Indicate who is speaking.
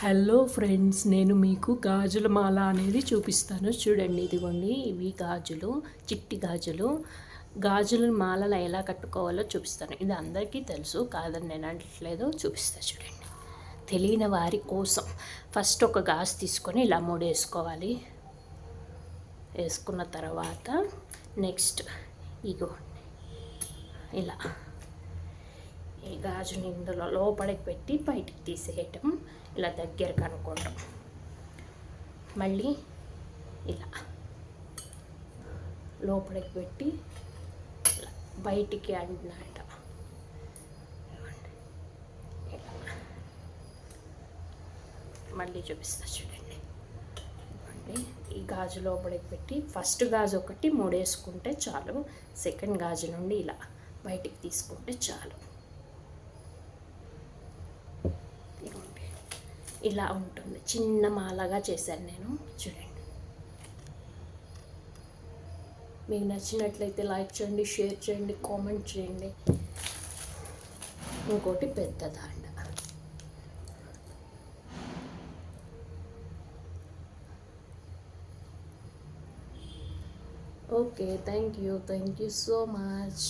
Speaker 1: Hello friends నేను మీకు గాజుల మాల అనేది చూపిస్తాను. చూడండి ఇదిగోండి ఇవి గాజులు చిట్టి గాజులు. గాజుల మాలలు ఎలా కట్టుకోవాలో చూపిస్తాను. ఇది అందరికీ తెలుసు కాదని నేను అనట్లేదు. చూపిస్తాను చూడండి. తెలియని వారి కోసం ఫస్ట్ ఒక గాజు తీసుకొని ఇలా మూడు వేసుకోవాలి వేసుకున్న తర్వాత నెక్స్ట్ ఇగో ఇలా. ఈ గాజుని ఇందులో లోపలికి పెట్టి బయటికి తీసేయటం. ఇలా దగ్గర కనుక్కోవటం మళ్ళీ ఇలా లోపలికి పెట్టి ఇలా బయటికి అంటున్నాట మళ్ళీ చూపిస్తా చూడండి. ఈ గాజు లోపలికి పెట్టి ఫస్ట్ గాజు ఒకటి మూడేసుకుంటే చాలు. సెకండ్ గాజు నుండి ఇలా బయటికి తీసుకుంటే చాలు ఇదిగోండి. ఇలా ఉంటుంది. చిన్న మాలగా చేశాను నేను. చూడండి. మీకు నచ్చినట్లయితే లైక్ చేయండి షేర్ చేయండి కామెంట్ చేయండి. ఇంకోటి పెద్ద దాండ. Okay thank you. Thank you so much.